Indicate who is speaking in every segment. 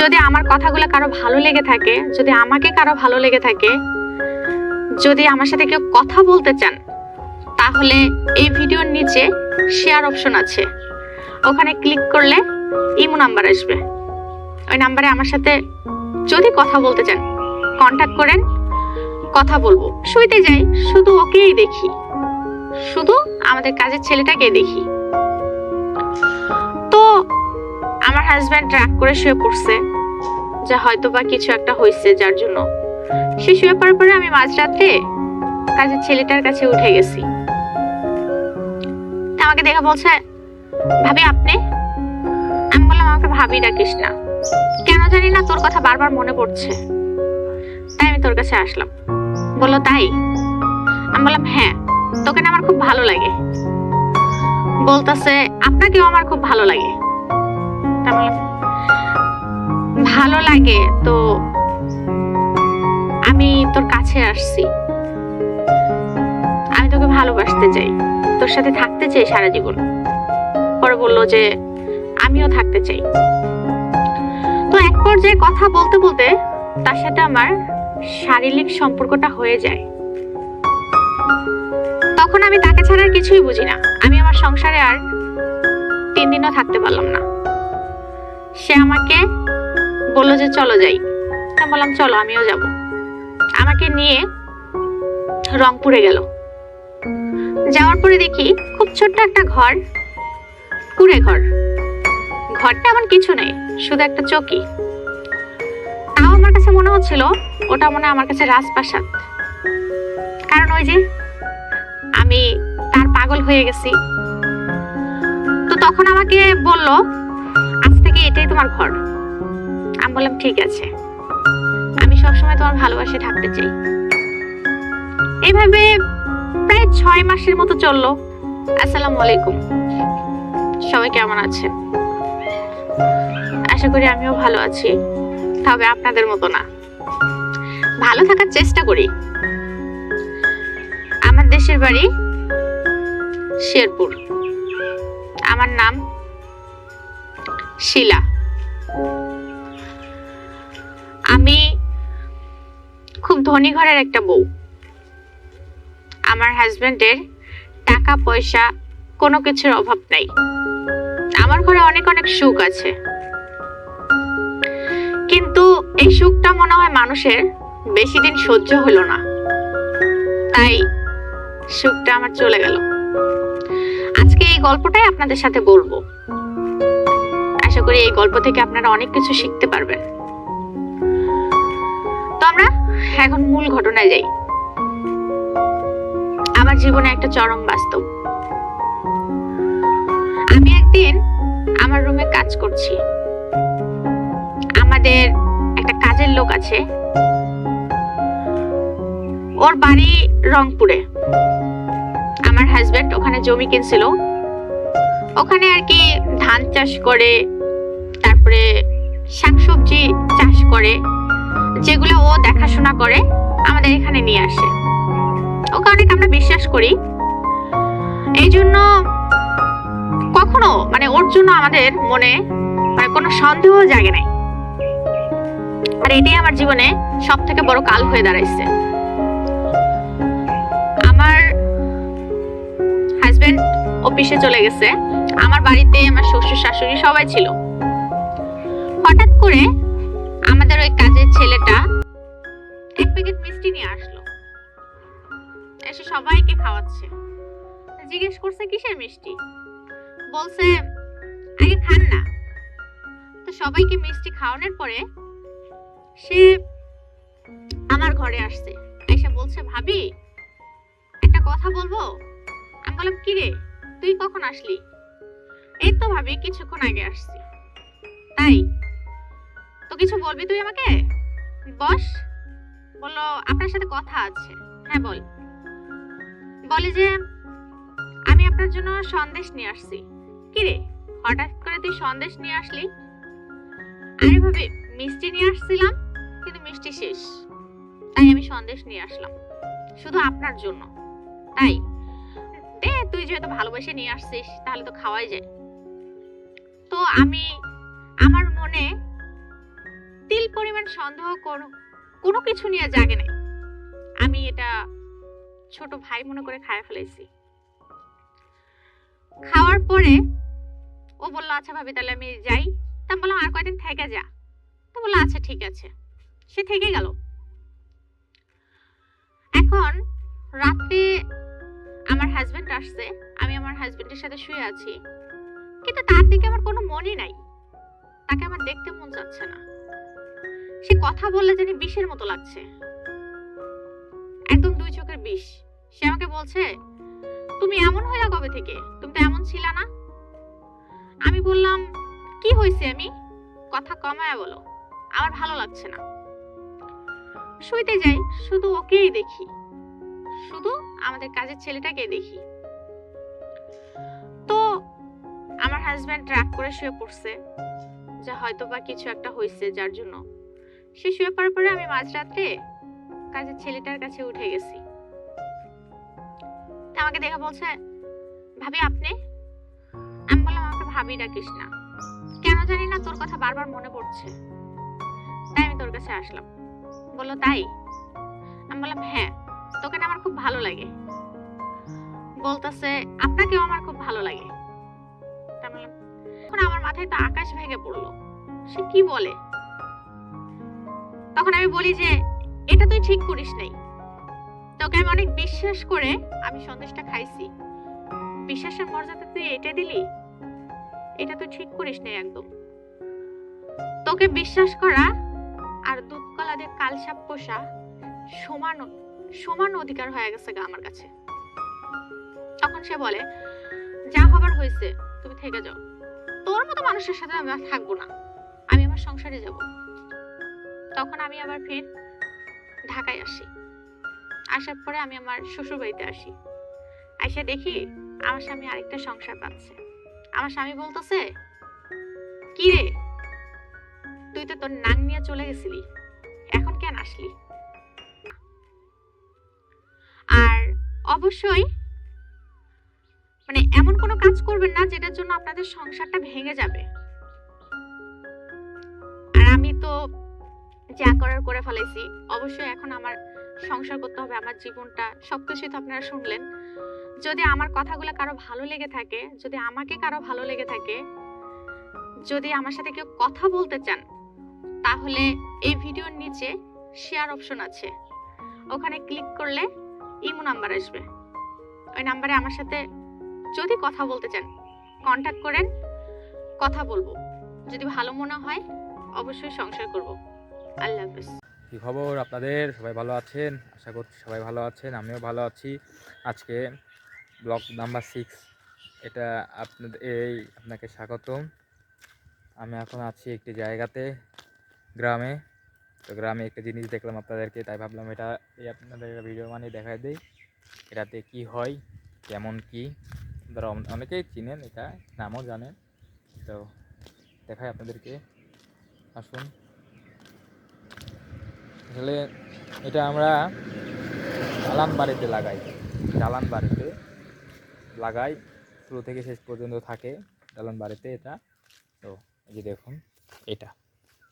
Speaker 1: যদি আমার কথাগুলো কারও ভালো লেগে থাকে, যদি আমাকে কারও ভালো লেগে থাকে, যদি আমার সাথে কেউ কথা বলতে চান, তাহলে এই ভিডিওর নিচে শেয়ার অপশন আছে। ওখানে ক্লিক করলে ইমো নাম্বার আসবে। ওই নাম্বারে আমার সাথে যদি কথা বলতে চান কন্ট্যাক্ট করেন, কথা বলব। শুইতে যাই, শুধু ওকেই দেখি। শুধু আমাদের কাজের ছেলেটাকে দেখি। আমার হাজব্যান্ড রাগ করে শুয়ে পড়ছে, যে হয়তো বা কিছু একটা হয়েছে যার জন্য। সে শুয়ে পড়ার পরে আমি মাঝরাতে কাজের ছেলেটার কাছে উঠে গেছি। আমাকে দেখে বলছে, ভাবি, আপনি? আমি বললাম, আমাকে ভাবি ডাকিস না। কেন জানি না, তোর কথা বারবার মনে পড়ছে। তাই আমি তোর কাছে আসলাম। বলল, তাই? আমি বললাম হ্যাঁ তোকে না আমার খুব ভালো লাগে। বলতেছে, আপনাকেও আমার খুব ভালো লাগে। আমি ভালো লাগে, তো আমি তোর কাছে আসছি। আমি তোকে ভালোবাসতে চাই। তোর সাথে থাকতে চাই সারা জীবন। পরে বলল যে, আমিও থাকতে চাই। তো এক পর্যায়ে কথা বলতে বলতে তার সাথে আমার শারীরিক সম্পর্কটা হয়ে যায়। তখন আমি তাকে ছাড়া কিছুই বুঝি না। আমি আমার সংসারে আর তিন দিনও থাকতে পারলাম না। সে আমাকে বলল যে চলো যাই। তা বললাম, চলো, আমিও যাব। আমাকে নিয়ে রংপুরে গেল। যাওয়ার পরে দেখি খুব ছোট্ট একটা ঘর, কুড়ে ঘর। ঘরটা এমন কিছু নেই, শুধু একটা চকি। তাও আমার কাছে মনে হচ্ছিল, ওটা মনে আমার কাছে রাজপ্রাসাদ। কারণ ওই যে আমি তার পাগল হয়ে গেছি। তো তখন আমাকে বলল এটাই তোমার ঘর। আমি বললাম, ঠিক আছে। আমি সবসময় তোমার ভালোবাসে থাকতে চাই। এইভাবে প্রায় ছয় মাসের মতো চলল। আসসালামু আলাইকুম। সবাই কেমন আছেন? আশা করি আমিও ভালো আছি, তবে আপনাদের মতো না। ভালো থাকার চেষ্টা করি। আমার দেশের বাড়ি শেরপুর। আমার নাম শিলা। আমি খুব ধনী ঘরের একটা বউ। আমার হাজবেন্ডের টাকা, পয়সা কোনো কিছুর অভাব নাই। আমার ঘরে অনেক অনেক সুখ আছে। কিন্তু এই সুখটা মনে হয় মানুষের বেশি দিন সহ্য হলো না। তাই সুখটা আমার চলে গেল। আজকে এই গল্পটাই আপনাদের সাথে বলব। আশা করি এই গল্প থেকে আপনারা অনেক কিছু শিখতে পারবেন। তো আমরা এখন মূল ঘটনায় যাই। আমার জীবনে একটা চরম বাস্তব। আমি একদিন আমার রুমে কাজ করছি। আমাদের একটা কাজের লোক আছে। ওর বাড়ি রংপুরে। আমার হাজবেন্ড ওখানে জমি কিনছিল। ওখানে আর কি ধান চাষ করে শাকসবজি চাষ করে, যেগুলো ও দেখাশোনা করে, আমাদের এখানে নিয়ে আসে। ওকে অনেক আমরা বিশ্বাস করি। এই জন্য কখনো মানে ওর জন্য আমাদের মনে মানে কোনো সন্দেহ জাগে নাই। আর এটাই আমার জীবনে সব থেকে বড় কাল হয়ে দাঁড়াইছে। আমার হাজবেন্ড অফিসে চলে গেছে। আমার বাড়িতে আমার শ্বশুর শাশুড়ি সবাই ছিল। করে আমাদের ওই কাজের ছেলেটা এক প্যাকেট মিষ্টি নিয়ে আসলো। এসে সবাইকে খাওয়াচ্ছে। জিজ্ঞেস করছে, কিসের মিষ্টি? বলছে, আগে খান না। তো সবাইকে মিষ্টি খাওয়ানোর পরে সে আমার ঘরে আসছে। এসে বলছে, ভাবি, একটা কথা বলব? আমি বললাম, কি রে, তুই কখন আসলি? এই তো ভাবি, কিছুক্ষণ আগে আসছি। তাই তো কিছু বলবি তুই আমাকে? বস, বলল, আপনার সাথে কথা আছে। হ্যাঁ বল। বলে যে, আমি আপনার জন্য সন্দেশ নিয়ে আসছি। কি রে, হঠাৎ করে তুই সন্দেশ নিয়ে আসলি? আরে ভাবি, মিষ্টি নিয়ে আসছিলাম, কিন্তু মিষ্টি শেষ। তাই আমি সন্দেশ নিয়ে আসলাম, শুধু আপনার জন্য। তাই? দে, তুই যেহেতু ভালোবেসে নিয়ে আসছিস, তাহলে তো খাওয়াই যায়। তো আমি, আমার মনে পরিমাণ সন্দেহ কোনো কোনো কিছু নিয়ে জাগে নাই। আমি এটা ছোট ভাই মনে করে খায় ফেলেছি। খাওয়ার পরে ও বলল আচ্ছা ভাবি, তাহলে আমি যাই। তা বললাম, আর কয়দিন থেকে যা। তো বলল আচ্ছা ঠিক আছে। সে থেকে গেল। এখন রাত্রে আমার হাজবেন্ড আসছে, আমি আমার হাজবেন্ডের সাথে শুয়ে আছি। কিন্তু তার দিকে আমার কোনো মনই নাই। তাকে আমার দেখতে মন যাচ্ছে না। সে কথা বললে জানি বিষের মতো লাগছে। একদম দুই চোখের বিষ। সে আমাকে বলছে, তুমি এমন হইলা কবে থেকে? তুমি তো এমন ছিলা না? আমি বললাম, কি হয়েছে আমি? কথা কমায় বলো। আমার ভালো লাগছে না। শুইতে যাই, শুধু ওকেই দেখি। শুধু আমাদের কাজের ছেলেটাকে দেখি। তো আমার হাজব্যান্ড রাগ করে শুয়ে পড়ছে যে হয়তো বা কিছু একটা হয়েছে যার জন্য। সে শুয়ে পড়ার পরে আমি মাঝরাতে কাজের ছেলেটার কাছে উঠে গেছি। আমাকে দেখে বলছে, ভাবি, আপনি? আমি বললাম, আমাকে ভাবি ডাকিস না। কেন জানি না তোর কথা বারবার মনে পড়ছে। তাই আমি তোর কাছে আসলাম। বলল, তাই? আমি বললাম হ্যাঁ তোকে না আমার খুব ভালো লাগে। বলতেছে, আপনাকেও আমার খুব ভালো লাগে। এখন আমার মাথায় তো আকাশ ভেঙে পড়ল। সে কি বলে? তখন আমি বলি যে, এটা তুই ঠিক করিস নাই। তোকে আমি অনেক বিশ্বাস করে আমি সন্দেশটা খাইছি। বিশ্বাসের মর্যাদা তুই এটা দিলি? এটা তুই ঠিক করিস নাই একদম। তোকে বিশ্বাস করা আর দুধ কলা দিয়ে কালসাপ পোষা সমান সমান অধিকার হয়ে গেছে গা আমার কাছে। তখন সে বলে, যা হবার হয়েছে, তুমি থেকে যাও। তোর মতো মানুষের সাথে আমি থাকব না। আমি আমার সংসারে যাব। তখন আমি আবার ফের ঢাকায় আসি। আসার পরে আমি আমার শ্বশুর বাড়িতে আসি। আইসা দেখি আমার স্বামী আরেকটা সংসার পাচ্ছে। আমার স্বামী বলতেছে, কি রে? তুই তো তোর নাং নিয়ে চলে গেছিলি। এখন কেন আসলি? আর অবশ্যই মানে এমন কোনো কাজ করবেন না যেটার জন্য আপনাদের সংসারটা ভেঙে যাবে। যা করার করে ফেলাইছি, অবশ্যই এখন আমার সংসার করতে হবে, আমার জীবনটা। সবকিছুই তো আপনারা শুনলেন। যদি আমার কথাগুলো কারও ভালো লেগে থাকে, যদি আমাকে কারও ভালো লেগে থাকে, যদি আমার সাথে কেউ কথা বলতে চান, তাহলে এই ভিডিওর নিচে শেয়ার অপশন আছে। ওখানে ক্লিক করলে ইমো নাম্বার আসবে। ওই নাম্বারে আমার সাথে যদি কথা বলতে চান কন্ট্যাক্ট করেন, কথা বলব। যদি ভালো মনে হয়, অবশ্যই সংসার করব। হাফেজ।
Speaker 2: কি খবর আপনাদের? সবাই ভালো আছেন? আশা করছি সবাই ভালো আছেন, আমিও ভালো আছি। আজকে ব্লক নাম্বার সিক্স এটা আপনাদের এই আপনাকে স্বাগতম। আমি এখন আছি একটি জায়গাতে, গ্রামে। তো গ্রামে একটা জিনিস দেখলাম আপনাদেরকে, তাই ভাবলাম এটা এই আপনাদের ভিডিও মানে দেখাই দেই। এটাতে কি হয়, কেমন কি? আপনারা অনেকেই চিনেন এটা, নামও জানেন। তো দেখাই আপনাদেরকে। আসুন। আসলে এটা আমরা চালান বাড়িতে লাগাই। চালান বাড়িতে লাগাই, শুরু থেকে শেষ পর্যন্ত থাকে চালান বাড়িতে এটা। তো এই যে দেখুন, এটা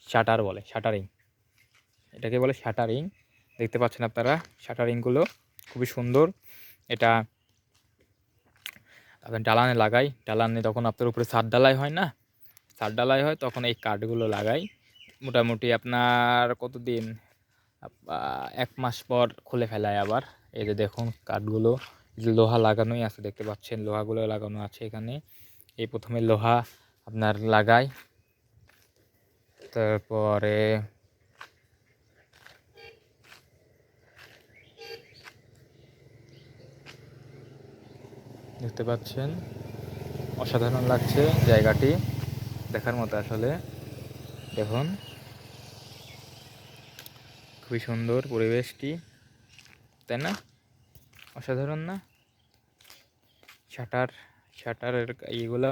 Speaker 2: শাটার বলে, শাটারিং। এটাকে বলে শাটারিং। দেখতে পাচ্ছেন আপনারা, শাটারিংগুলো খুবই সুন্দর। এটা আপনার ডালানে লাগাই ডালানে তখন আপনার উপরে সার ডালাই হয় না? সার ডালাই হয়, তখন এই কাঠগুলো লাগাই। মোটামুটি আপনার কতদিন? এক মাস পর খুলে ফেলায় আবার। এই যে দেখুন কাঠগুলো, লোহা লাগানোই আছে, দেখতে পাচ্ছেন লোহাগুলো লাগানো আছে এখানে। এই প্রথমে লোহা আপনার লাগাই, তারপরে দেখতে পাচ্ছেন, অসাধারণ লাগছে জায়গাটি দেখার মতো আসলে। দেখুন খুবই সুন্দর পরিবেশটি, তাই না? অসাধারণ না? শাটার, শাটারের এইগুলো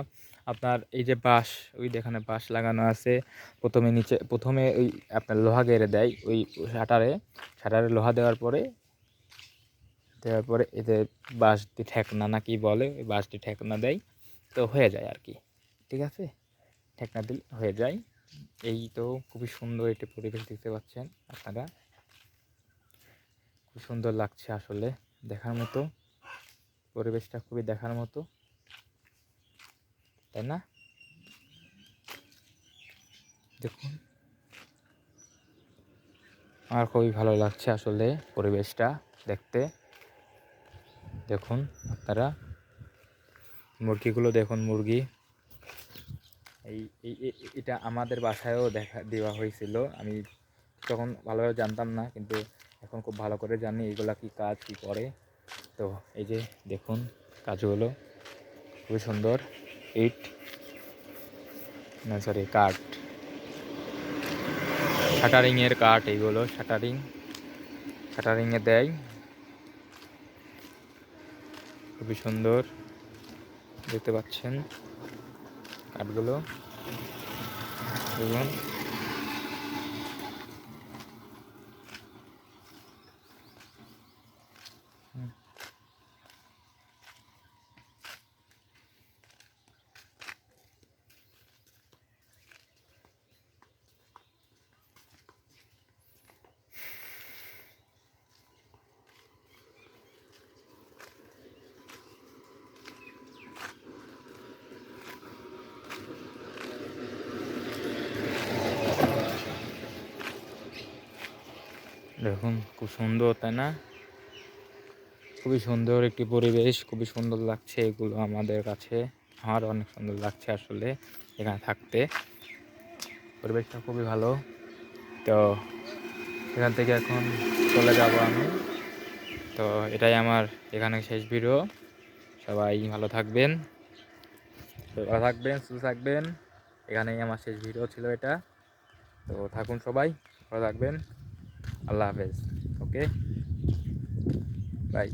Speaker 2: আপনার এই যে বাঁশ, ওই যেখানে বাঁশ লাগানো আছে, প্রথমে নিচে, প্রথমে ওই আপনার লোহা গেড়ে দেয়, ওই শাটারে শাটারে লোহা দেওয়ার পরে দেওয়ার পরে এতে বাঁশ দিয়ে ঠেকনা না কি বলে, ওই বাঁশ দিয়ে ঠেকনা দেয়, তো হয়ে যায় আর কি, ঠিক আছে? ঠেকনা দিলে হয়ে যায়, এই তো খুবই সুন্দর একটি পরিবেশ দেখতে পাচ্ছেন আপনারা। খুব সুন্দর লাগছে আসলে, দেখার মতো। পরিবেশটা খুবই দেখার মতো। তাই না? দেখুন। আমার খুবই ভালো লাগছে আসলে পরিবেশটা দেখতে। দেখুন আপনারা। মুরগিগুলো দেখুন, মুরগি। এই, এটা আমাদের বাসায়ও দেখা, দেওয়া হয়েছিল। আমি তখন ভালোভাবে জানতাম না, কিন্তু এখন খুব ভালো করে জানি এগুলা কি কাজ, কি করে। তো এই যে দেখুন কাজগুলো, খুবই সুন্দর। ইট না সরি কাঠ শাটারিংয়ের কাঠ এইগুলো শাটারিং শাটারিংয়ে দেয়। খুবই সুন্দর। দেখতে পাচ্ছেন কাঠগুলো দেখুন। দেখুন, খুব সুন্দর, তাই না? খুবই সুন্দর একটি পরিবেশ, খুবই সুন্দর লাগছে এগুলো আমাদের কাছে। আমার অনেক সুন্দর লাগছে আসলে এখানে থাকতে। পরিবেশটা খুবই ভালো। তো এখান থেকে এখন চলে যাব আমি। তো এটাই আমার এখানে শেষ ভিডিও সবাই ভালো থাকবেন। ভালো থাকবেন, সুস্থ থাকবেন। এখানেই আমার শেষ ভিডিও ছিল এটা। তো থাকুন সবাই, ভালো থাকবেন। আল্লাহ হাফেজ ওকে বাই